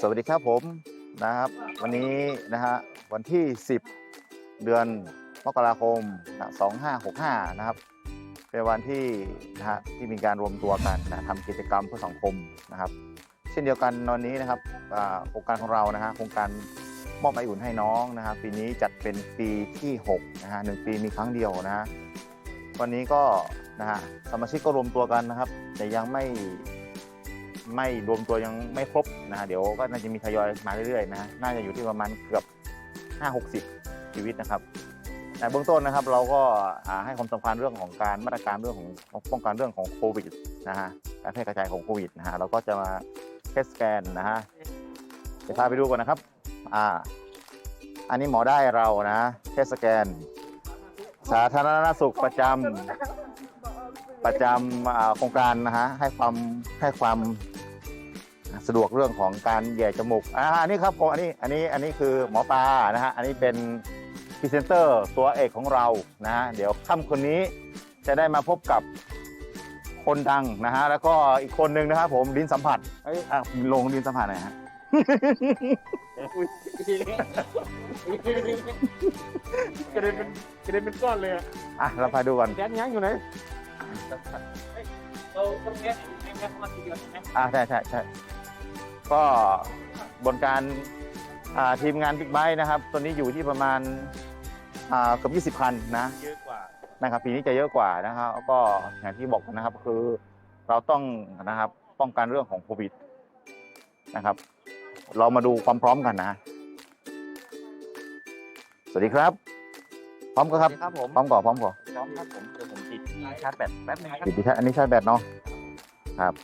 สวัสดีครับผมนะครับ วันนี้นะฮะวันที่ 10 เดือนมกราคม 2565 นะครับ เป็นวันที่นะฮะที่มีการรวมตัวกันนะทำกิจกรรมเพื่อสังคมนะครับ เช่นเดียวกันวันนี้นะครับโครงการของเรานะฮะโครงการมอบไออุ่นให้น้องนะครับปีนี้จัดเป็นปีที่6นะฮะหนึ่งปีมีครั้งเดียวนะฮะวันนี้ก็นะฮะสมาชิกก็รวมตัวกันนะครับ แต่ยังไม่ ไม่รวมตัวยังไม่ครบนะฮะเดี๋ยวก็น่าจะมีทยอยมาเรื่อยๆนะน่าจะอยู่ที่ประมาณเกือบ 5-60 ชีวิตนะครับแต่เบื้องต้นนะครับเราก็ให้ความสำคัญเรื่องของการมาตรการเรื่องของป้องกันเรื่องของโควิดนะฮะการแพร่กระจายของโควิดนะฮะเราก็จะมาเทสสแกนนะฮะเดี๋ยวพาไปดูก่อนนะครับอ่าอันนี้หมอได้เรานะเทสสแกน สาธารณสุขประจำประจำโครงการนะฮะให้ความให้ความ สะดวกเรื่องของการแย่จมูกอ่าอันนี้ครับผมอันนี้อันนี้อันนี้คือหมอปลานะฮะอันนี้เป็นพรีเซนเตอร์ตัวเอกของเรานะฮะเดี๋ยวค่ำคนนี้จะได้มาพบกับคนดังนะฮะแล้วก็อีกคนหนึ่งนะครับผมลิ้นสัมผัสเอ้ยอะลงลิ้นสัมผัสหน่อยฮะ กระเด็นเป็นกระเด็นเป็นก้อนเลยอะอะเราไปดูก่อนแกนยังอยู่ไหนเราต้องแยกแยกแยกมาทีเดียวใช่ไหมอะใช่ใช่ใช่ ก็บนการอ่าทีมงานบิ๊กไบค์นะครับตัวนี้อยู่ที่ประมาณอ่าเกือบ20 คันนะเยอะกว่านะครับปีนี้จะเยอะกว่านะครับแล้วก็อย่างที่บอกกันนะครับคือเราต้องนะครับป้องกันเรื่องของโควิดนะครับ เรามาดูความพร้อมกันนะ สวัสดีครับ พร้อมก็ครับครับผมพร้อมก่อนพร้อมก่อนพร้อมครับผมเดี๋ยวผมติดที่ชาร์จแบตแป๊บนึงครับปิดที่อันนี้ใช่แบตเนาะครับ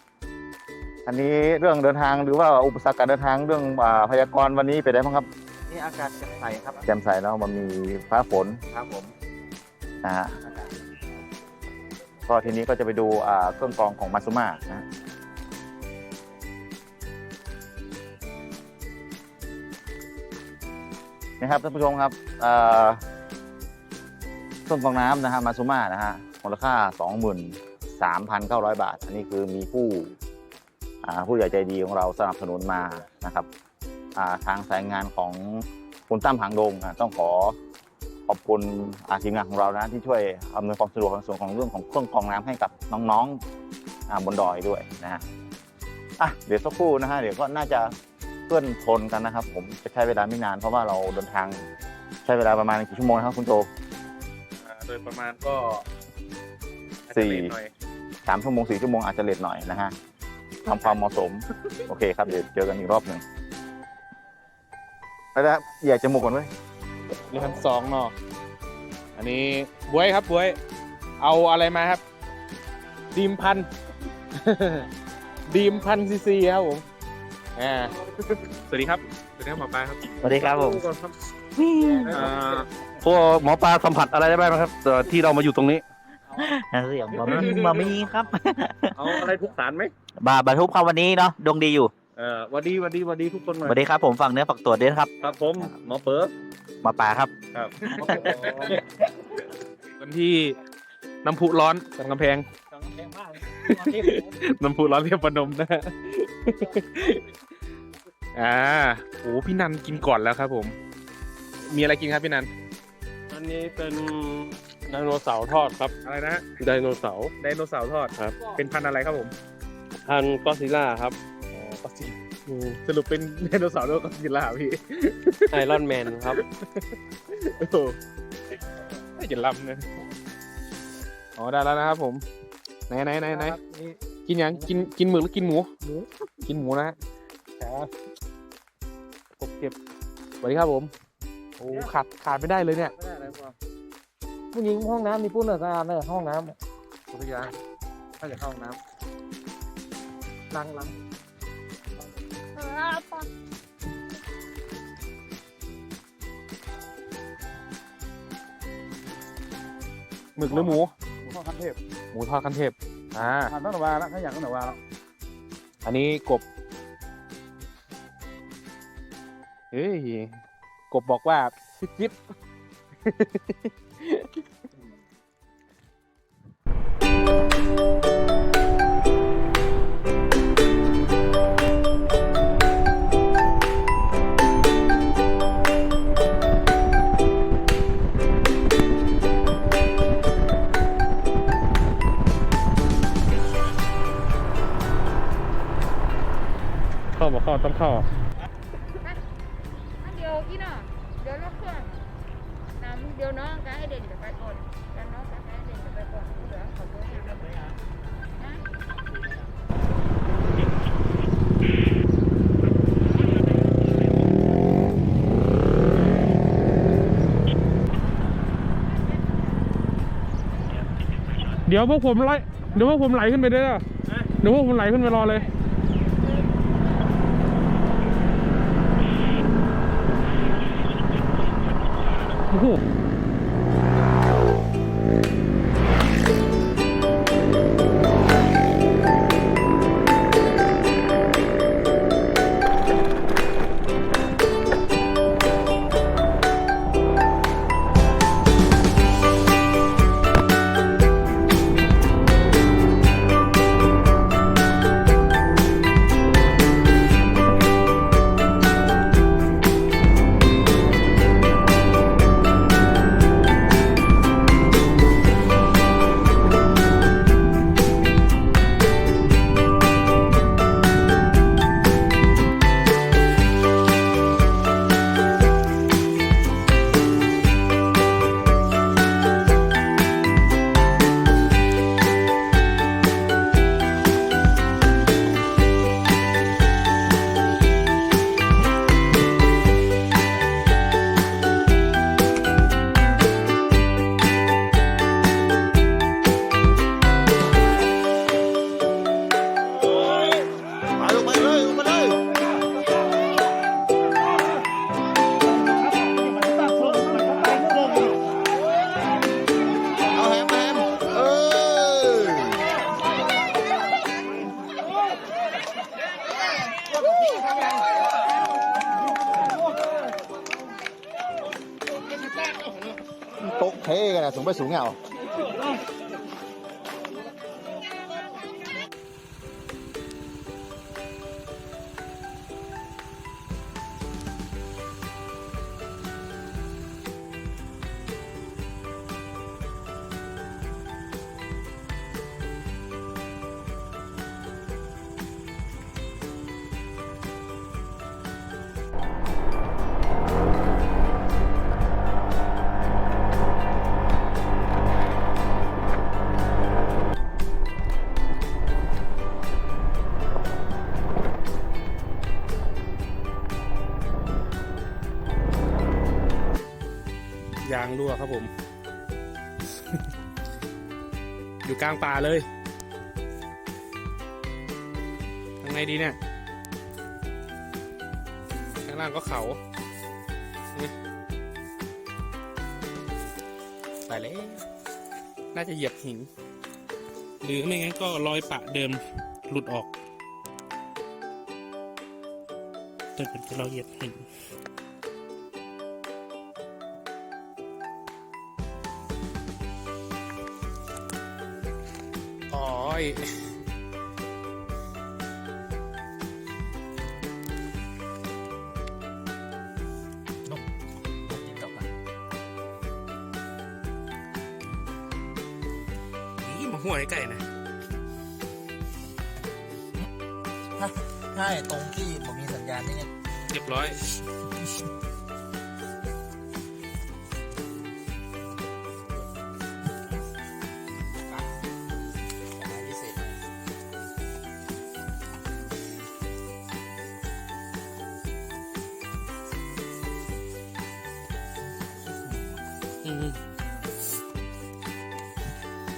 อันนี้เรื่องเดินทางหรือว่าอุปสรรคการเดินทางเรื่องอ่าพยากรณ์วันนี้เป็นไงบ้างครับนี่อากาศจะใสครับแจ่มใสแล้วมันมีฟ้าฝนครับผมนะฮะก็ทีนี้ก็จะไปดูอ่าเครื่องกรองของมาซูมานะฮะนะครับท่านผู้ชมครับเอ่อเครื่องกรองน้ำนะฮะมาซูมานะฮะมูลค่า 23,900 บาท อันนี้คือมีผู้อ่า ผู้ใหญ่ใจดีของเราสนับสนุนมานะครับอ่าทางสายงานของคุณตั้มหางดงอะต้องขอขอบคุณอาทีมงานของเรานะที่ช่วยอำนวยความสะดวกในส่วนของเรื่องของเครื่องกรองน้ำให้กับน้องๆอาบนดอยด้วยนะฮะอะเดี๋ยวสักครู่นะฮะเดี๋ยวก็น่าจะเพื่อนทนกันนะครับ ผมจะใช้เวลาไม่นานเพราะว่าเราเดินทางใช้เวลาประมาณกี่ชั่วโมงนะครับคุณโจอ่าโดยประมาณก็สี่อาจจะเลทหน่อยสามชั่วโมงสี่ชั่วโมงอาจจะเลทหน่อยนะฮะ ทำความเหมาะสม โอเคครับเดี๋ยวเจอกันอีกรอบหนึ่งแล้วนะอยากจมูกก่อนไหมเรือพันสองเนาะอันนี้บวยครับบวย เอาอะไรมาครับ ดีมพัน ดีมพันซีซีครับผมอ่าสวัสดีครับสวัสดีครับหมอปลาครับสวัสดีครับผมอ่าพวกหมอปลาสัมผัสอะไรได้บ้างครับเอ่อที่เรามาอยู่ตรงนี้ เสียงบะมี่บะมี่ครับ เอาอะไรทุกสารไหม บาบรรทุกครับวันนี้เนาะดวงดีอยู่เออหวันดีหวันดีหวันดีทุกคนหน่อสยวัสดีครับผมฝากเนื้อฝากตัวด้วยนะครับครับผมหมอเปิร์มาป่าครับ ครับ วันที่น้ำพุร้อนสันกำแพง น้ำพุร้อนเรียบประนมนะฮะอ่าโอ้พี่นันกินก่อนแล้วครับผม มีอะไรกินครับพี่นัน อันนี้เป็นไดโนเสาร์ทอดครับอะไรนะฮะไดโนเสาร์ไดโนเสาร์ทอดครับ เป็นพันธุ์อะไรครับผม พันก็ซิล่าครับอ๋อก็สิสรุปเป็นไดโนเสาร์ด้วยก็สิล่าพี่ไอรอนแมนครับโอ้โหไม่จะล้ำนะอ๋อได้แล้วนะครับผมไหนไหนไหนไหนกินยังกินกินหมึกหรือกินหมู กินหมูนะฮะกบเก็บสวัสดีครับผม โอ้ขาดขาดไม่ได้เลยเนี่ยผู้หญิงห้องน้ำมีปุ้นเหรอสะอาดเลยห้องน้ทุกอย่างถ้าจะเข้าห้องน้ำำ ล้างล้างหมึกหรือหมูพ่อคันเทพหมูทอดคันเทพอ่าผ่านตั้งแต่วาแล้วขยันตั้งแต่วาแล้วอันนี้กบ เฮ้ย กบบอกว่าซิบซิบ ข้อต้องเข้าอันเดียวอีน่ะเดี๋ยวรถเครื่องน้ำเดี๋ยวน้องกับไอเด่นเดี๋ยวไปก่อนแล้วน้องกับไอเด่นเดี๋ยวไปก่อนเหลือขาเบอร์นะเดี๋ยวพวกผมไล่เดี๋ยวพวกผมไหลขึ้นไปด้วยนะเดี๋ยวพวกผมไหลขึ้นไปรอเลย โครับผม อยู่กลางป่าเลยทางไงดีเนี่ยข้างล่างก็เขานี่ไปเลยน่าจะเหยียบหิน หรือไม่งั้นก็รอยปะเดิมหลุดออกแต่เป็นรอยเหยียบหิน อ๋ อืม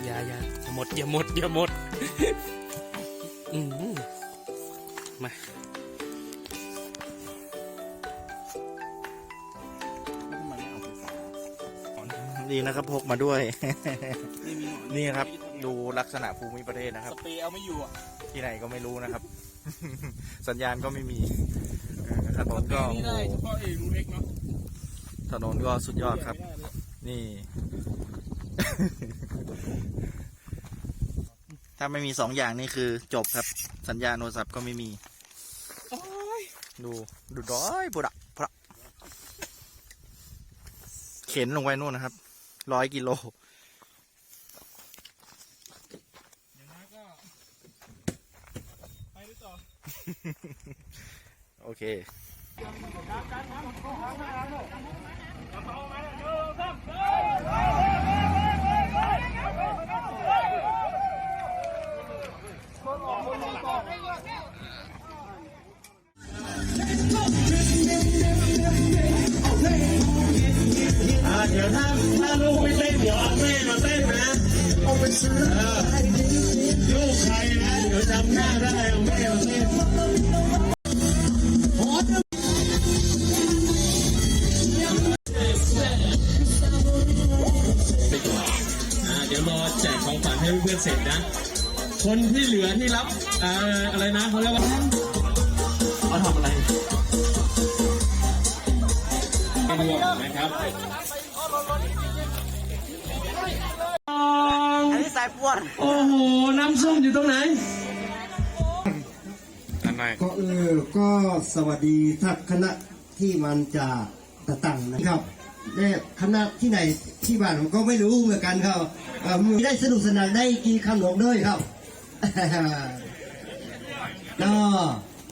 อย่าอย่าอย่าหมดอย่าหมดอย่าหมดอืมมาดีนะครับพกมาด้วย นี่ครับ ดูลักษณะภูมิประเทศนะครับสเปรย์เอาไม่อยู่อะที่ไหนก็ไม่รู้นะครับ สัญญาณก็ไม่มีเออถนนก็นี่ได้เฉพาะเอรูเอ็กเนาะถนนก็สุดยอดครับ นี่ ถ้าไม่มีสองอย่างนี่คือจบครับ สัญญาณโทรศัพท์ก็ไม่มี ดู ดูด้อยปุระพระเข็นลงไปนู่นนะครับ ร้อยกิโลไปด้วยต่อโอเค เดี๋ยวถ้าถ้าลูกไม่เต้นเดี๋ยวเอาแม่มาเต้นนะเออลูกใครนะเดี๋ยวจำหน้าได้เอาแม่มาเต้น ของขวัญให้เพื่อนๆเสร็จนะ คนที่เหลือที่รับเอ่ออะไรนะเขาเรียกว่าเขาทำอะไรรวมนะครับอันนี้สายป่วนโอ้โห น้ำส้มอยู่ตรงไหนอันไหนก็เออ ก็สวัสดีท่านคณะที่มันจะต่างๆนะครับ ได้คณะที่ไหนที่บ้านผมก็ไม่รู้เหมือนกันครับเอ่อมีได้สนุกสนานได้กินขนมด้วยครับเนาะ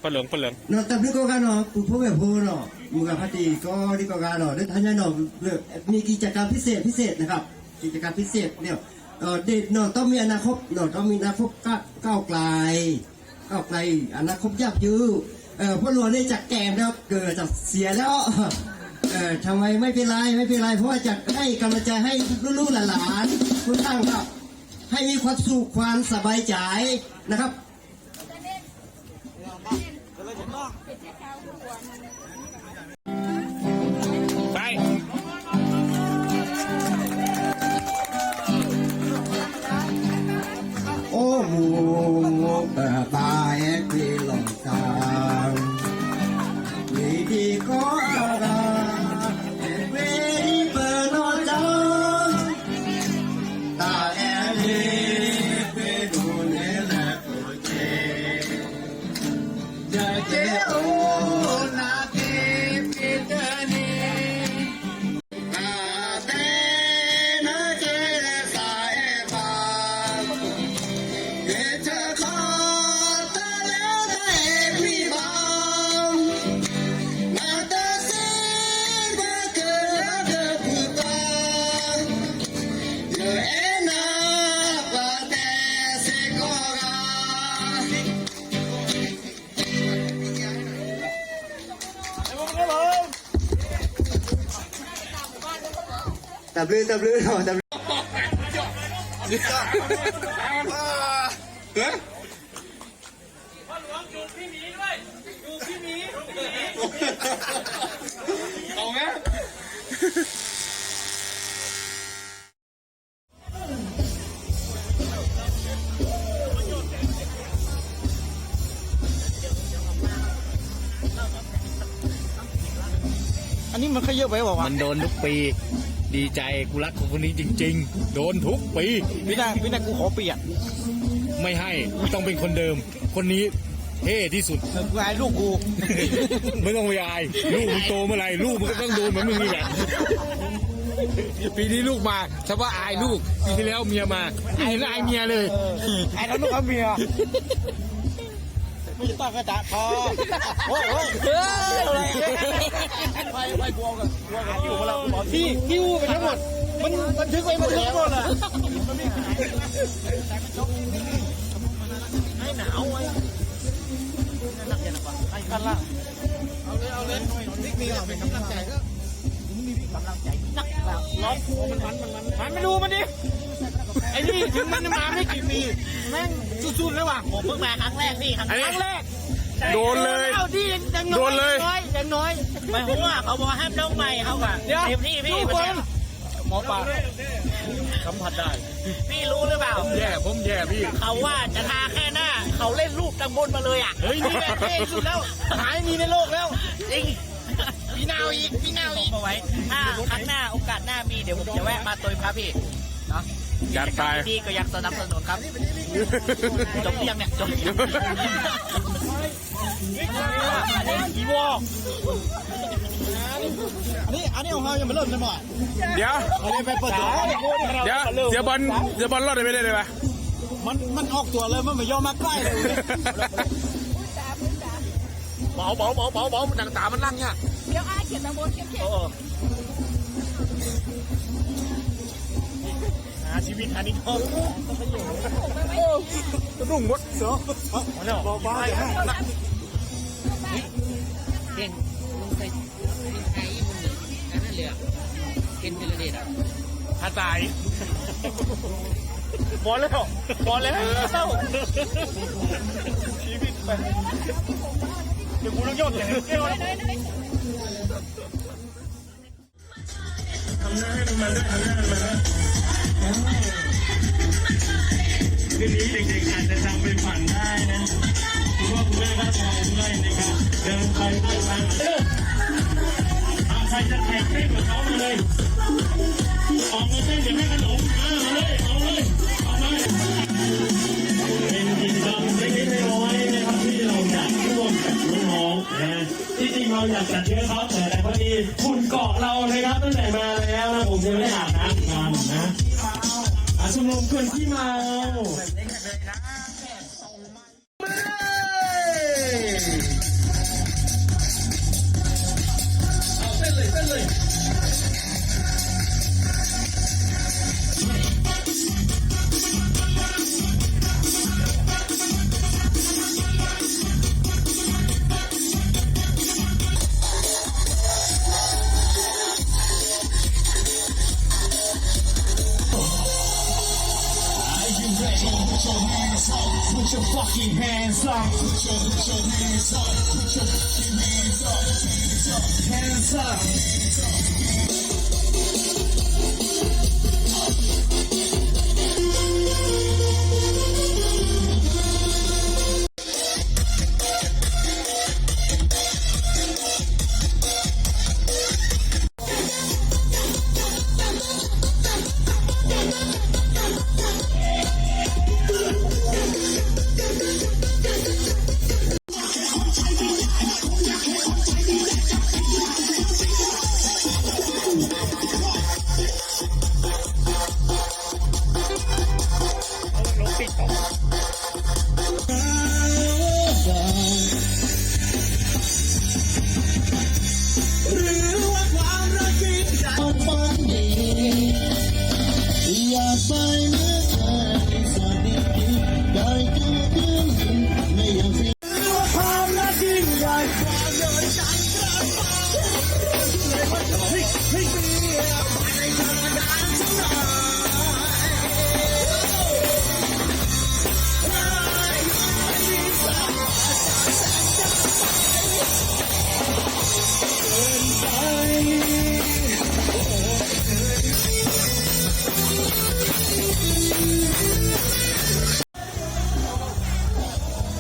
ปลาเหลืองปลาเหลืองเนาะแต่นี่ก็การเนาะปู่พ่อแม่พูเนาะอยู่กับพัตีก็นี่ก็การเนาะได้ทันยาเนาะมีกิจกรรมพิเศษพิเศษนะครับ กิจกรรมพิเศษเนี่ยเออเด็กเนาะต้องมีอนาคตเนาะต้องมีอนาคตก้าวก้าวไกลก้าวไกลอนาคตยากยื้อเออพ่อหลวงเนี่ยจากแก่แล้วเกิดจากเสียแล้ว ออทำไมไม่เป็นไรไม่เป็นไรเพราะว่าจะให้กำลังใจให้ลูกๆหลานๆคุณตั้งครับ ให้มีความสุขความสบายใจนะครับ ตับลือตับลือหน่อยตับลืออันนี้มันขยับไปบอกว่ามันโดนทุกปี ดีใจกูรักคนนี้จริง ๆ โดนทุกปีพี่นาพี่นากูขอเปลี่ยนไม่ให้ต้องเป็นคนเดิม คนนี้เท่ที่สุดกูอายลูกกูไม่ต้องไปอายลูกมึงโตเมื่อไหร่ลูกมึงก็ต้องโดนเหมือนมึงนี่แหละปีนี้ลูกมาถ้าว่าอายลูกปีที่แล้วเมียมาอายแล้วอายเมียเลยไอ้แล้วลูกเอาเมีย ไม่ต้องกระดาษคอโอ้ยโอ้ยเฮ้ยอะไรไปไปกลัวกันกลัวกันอยู่มาแล้วพี่พี่อู้ไปทั้งหมด มันบันทึกไว้บันทึกหมดอะให้หนาวไว้นักเรียนป่ะไอ้ขั้นล่างเอาเลยเอาเลยนี่มีเป็นกำลังใจก็มีกำลังใจนักร้องมันมันมันมันมันไม่ดูมันดิ ไอ้นี่ถึงมันมาไม่กี่ปีแม่งสุดๆเลยว่ะผมเพิ่งมาครั้งแรกพี่ครั้งอันนี้ แรกโดนเลยเอาที่ยังน้อยโดนเลยน้อยยังน้อยไม่รู้ว่าเขาบอกห้ามน้องใหม่เขาอะเดี๋ยวพี่พี่หมอปลาสัมผัสได้ พี่รู้หรือเปล่า แย่ผมแย่พี่ เขาว่าจะทาแค่หน้า เขาเล่นรูปตังบนมาเลยอะเฮ้ยนี่แหละเท่สุดแล้ว หายมีในโลกแล้ว จริงพี่นาวอีกพี่นาวอีกมาไว้ถ้าครั้งหน้าโอกาสหน้ามีเดี๋ยวผมจะแวะมาตุยครับพี่ เนาะจัดไปพี่ก็ยังสนับสนุนครับจบหรือยังเนี่ยจบหรือยังอีวออันนี้อันนี้ของเรายังไม่เริ่มเลยหมดเดี๋ยว อันนี้ไปเปิดตัวเดี๋ยวเสียบอลเสียบอลรอดได้ไม่ได้เลยปะมันมันออกตัวเลยมันไม่ยอมมาใกล้เลยผเบาเบาเบาเบาเบาหนังตามันนั่งเนี่ยเดี๋ยวอาเขียนตะบนเขียนเขียน หาชีวิตอันนี้เขารุ่งมดเสือมาแล้วเบอย่าให้นะเป็นลงไปเป็นไทยมันหนึ่งอันนั้นเลยอะเป็นเทเลเดตอะถ้าตายบอลแล้วบอลแล้วชีวิตไปเดี๋ยวกูต้องยอดเลยำหน้าให้มันด้วยทำหน้าให้มันด้วยคืนนี้เด็กๆอาจจะจำเป็นฝันได้นะคุณพ่อคุณแม่ก็ทำด้วยนะครับเดินไปเดินมาเออเอาใครจะแข่งเต้นกับเขาเลยออกมาเต้นเดี๋ยวให้ขนมมาเลยเอาเลยเอามเป็นกิจกรรมเล็กๆน้อยๆนะครับที่เราอยากร่วมกับน้องๆนะที่จริงเราอยากจัดเยอะครับแต่ คุณเกาะเราเลยครับตั้งแต่มาแล้วนะผมยังไม่ได้อาบน้ำกันนะอาชมรมคนที่เมาเอา Put your fucking hands up. Put your, put your hands up. Put your fucking hands up. Hands up. Hands up. ห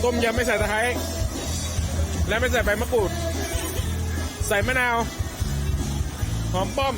ต้มยำไม่ใส่ตะไคร้และไม่ใส่ใบมะกรูด ใส่มะนาว หอมป้อม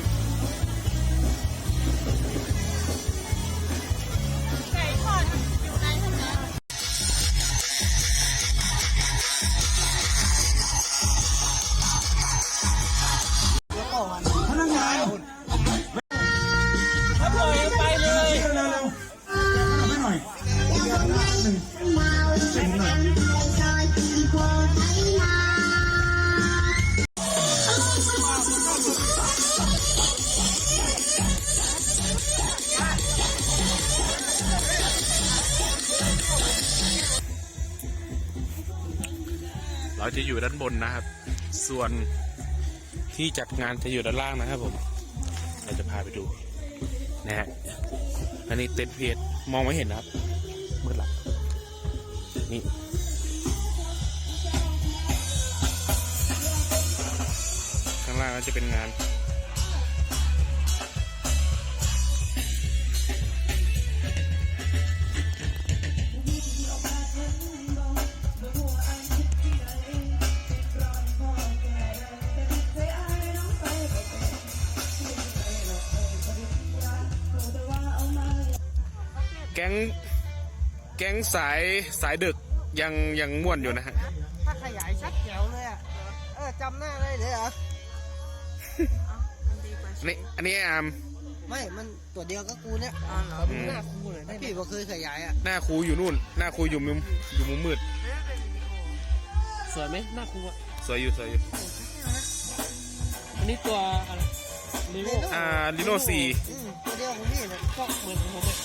เราจะอยู่ด้านบนนะครับ ส่วนที่จัดงานจะอยู่ด้านล่างนะครับผมเราจะพาไปดูนะฮะอันนี้เต็นท์เพจมองไม่เห็นนะครับมืดละนี่ข้างล่างก็จะเป็นงาน แก๊งแก๊งสายสายดึกยังยังม่วนอยู่นะฮะ ถ้าขยายชัดแจ๋วเลยอะ เออจำหน้าได้เลยเหรออันนี้อันนี้อาม ไม่ มันตัวเดียวก็กูเนี่ยขอดูหน้าครูหน่อยได้พี่บอกเคยขยายอะ หน้าครูอยู่นู่น หน้าครูอยู่มุมอยู่มุมมืดสวยไหมหน้าครูอะสวยอยู่สวยอยู่ อันนี้ตัวอะไรลิโวอ่าลิโน่สี่ตัวเดียวของพี่เลยก็เหมือนของผมเลย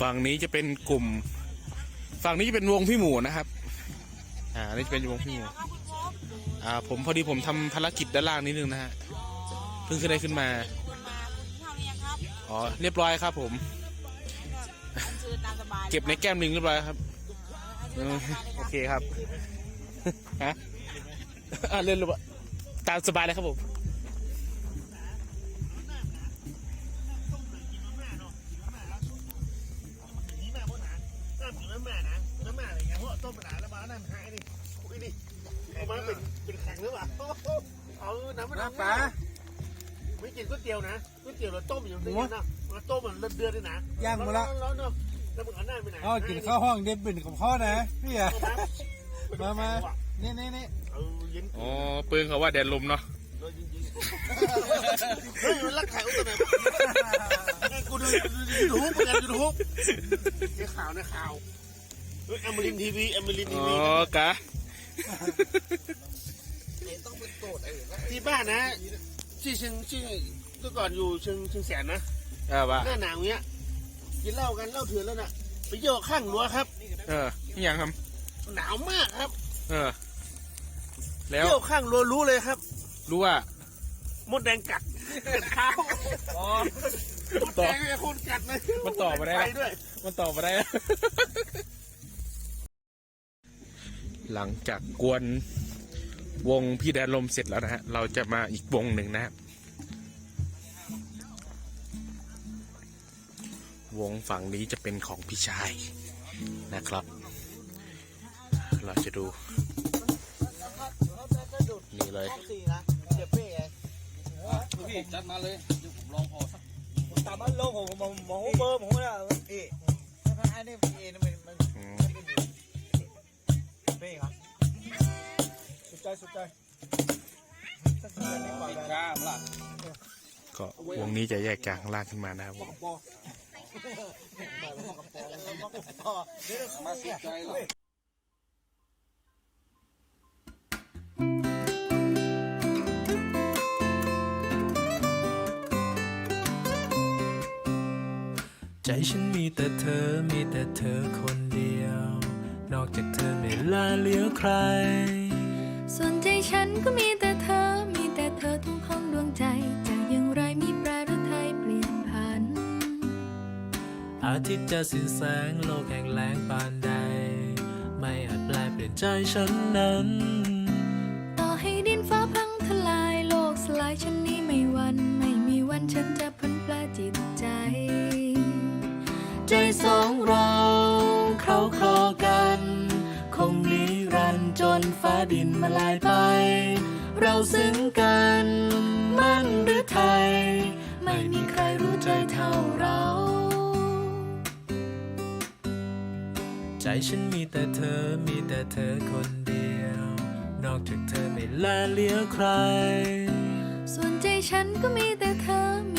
ฝั่งนี้จะเป็นกลุ่ม ฝั่งนี้จะเป็นวงพี่หมูนะครับ อ่าอันนี่จะเป็นวงพี่หมูอ่า ผมพอดีผมทำภารกิจด้านล่างนิดนึงนะฮะเพิ่งขึ้นได้ขึ้นมาอ๋อเรียบร้อยครับ ผมเก็บในแก้มลิงเรียบร้อยครับอืมโอเคครับฮะอะเล่นหรือเปล่าตามสบายเลยครับผม งหรือเปล่าเอาน้ำมันน้ำปลาไม่กินก๋วยเตี๋ยวนะก๋วยเตี๋ยวเราต้มอยู่ในนี้นะมาต้มมันเดือดด้วยนะย่างหมดละร้อนๆเนาะแล้วมึงหันหน้าไปไหนอ๋อกินข้าวห้องเด็ดเป็นของพ่อนะพี่อะมามานี่นี่นี่เอาเย็นอ๋อปืนเขาว่าแดนลมเนาะเลยจริงๆเฮ้ยมันรักไข่อุ้มตัวไหนกูดูยูทูบเหมือนกันยูทูบในข่าวในข่าวเฮ้ยแอมรินทีวีแอมรินทีอ๋อวีกะ ที่บ้านนะที่เชียงเชียงเมื่อก่อนอยู่เชียงเชียงแสนนะเออวะหน้าหนาวเงี้ยกินเหล้ากันเหล้าเถื่อนแล้วน่ะไปโยกข้างรั้วครับ เออนี่ยังครับ หนาวมากครับ เออ แล้วโยกข้างรั้วรู้เลยครับ รู้ว่ามดแดงกัดกัดเท้าอ๋อมดแดงเนี่ยคนกัดเลยมันต่อมาได้ไปละด้วยมันตอบมาได้ หลังจากกวน วงพี่แดนลมเสร็จแล้วนะฮะ เราจะมาอีกวงหนึ่งนะฮะวงฝั่งนี้จะเป็นของพี่ชายนะครับ เราจะดู นี่เลยสี่นะเดี๋ยวเป้ไงพี่จัดมาเลยเดี๋ยวผมลองพอสักตามมันลงผมมองมองเบอร์ผมว่าเอ๊ะถ้าอันนี้เอ็นมันมันอืมเป้ครับสุด ใจสุดใจจ้ามล่ะก็วงนี้จะแยกจากข้างล่างขึ้นมานะครับผมมาสุดใจเลยใจฉันมีแต่เธอ มีแต่เธอคนเดียว นอกจากเธอไม่ลาเหลี้ยวใคร ส่วนใจฉันก็มีแต่เธอ มีแต่เธอทุกของดวงใจจะอย่างไรมีแปรหรือไทยเปลี่ยนผัน อาทิตย์จะสิ้นแสงโลกแห่งแรงปานใด ไม่อาจแปลเปลี่ยนใจฉันนั้น ต่อให้ดินฟ้าพังทลายโลกสลายฉันนี้ไม่หวัน ไม่มีวันฉันจะพันแปลจิตใจ ใจสองเราเขาันฟ้าดินมาลายไป เราซึ้งกัน มั่นหรือไทย ไม่มีใครรู้ใจเท่าเรา ใจฉันมีแต่เธอมีแต่เธอคนเดียว นอกจากเธอไม่แลเหลี้ยวใคร ส่วนใจฉันก็มีแต่เธอ